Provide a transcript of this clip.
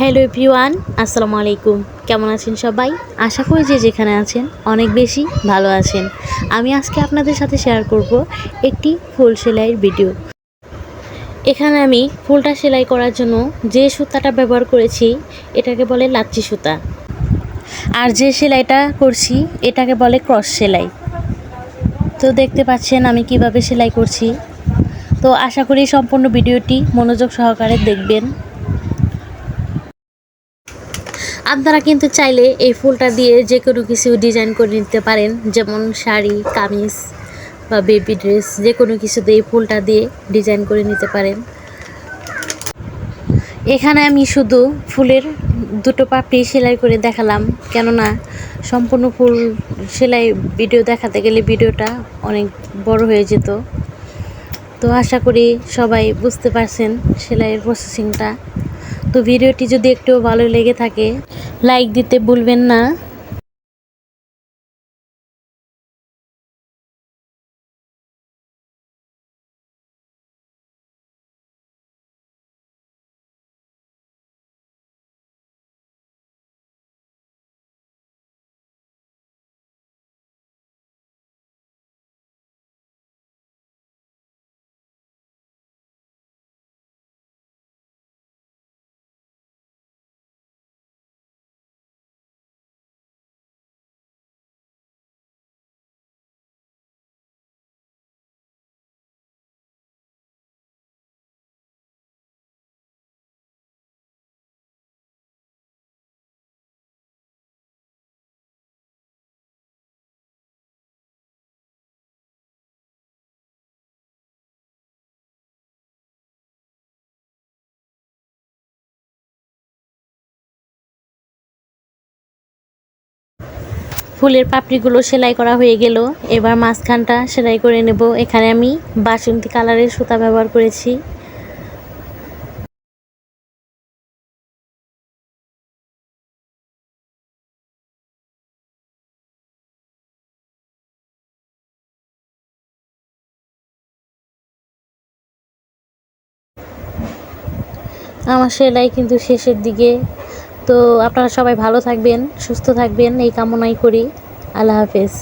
Hello everyone, আসসালামু আলাইকুম। কেমন আছেন সবাই? আশা করি যে যেখানে আছেন অনেক বেশি ভালো আছেন। আমি আজকে আপনাদের সাথে শেয়ার করব একটি ফুল সেলাইয়ের ভিডিও এখানে আমি ফুলটা সেলাই করার জন্য যে সুতাটা ব্যবহার করেছি, এটাকে বলে লাচ্চি সুতা। আর যে সেলাইটা করছি, এটাকে বলে ক্রস সেলাই। তো দেখতে পাচ্ছেন আমি কীভাবে সেলাই করছি। তো আশা করি সম্পূর্ণ ভিডিওটি মনোযোগ সহকারে দেখবেন। আপনারা কিন্তু চাইলে এই ফুলটা দিয়ে যে কোনো কিছু ডিজাইন করে নিতে পারেন, যেমন শাড়ি, কামিজ বা বেবি ড্রেস যে কোনো কিছু দিয়ে এই ফুলটা দিয়ে ডিজাইন করে নিতে পারেন। এখানে আমি শুধু ফুলের দুটো পাপড়ি সেলাই করে দেখালাম, কেননা সম্পূর্ণ ফুল সেলাই ভিডিও দেখাতে গেলে ভিডিওটা অনেক বড় হয়ে যেত। তো আশা করি সবাই বুঝতে পারছেন সেলাইয়ের প্রসেসিংটা তো ভিডিওটি যদি একটু ভালো লেগে থাকে লাইক দিতে ভুলবেন না। ফুলের পাপড়িগুলো সেলাই করা হয়ে গেল। এবার মাঝখানটা সেলাই করে নেব। এখানে আমি বাসন্তী কালারের সুতা ব্যবহার করেছি। আমার সেলাই কিন্তু শেষের দিকে তো আপনারা সবাই ভালো থাকবেন সুস্থ থাকবেন এই কামনাই করি। আল্লাহ হাফেজ।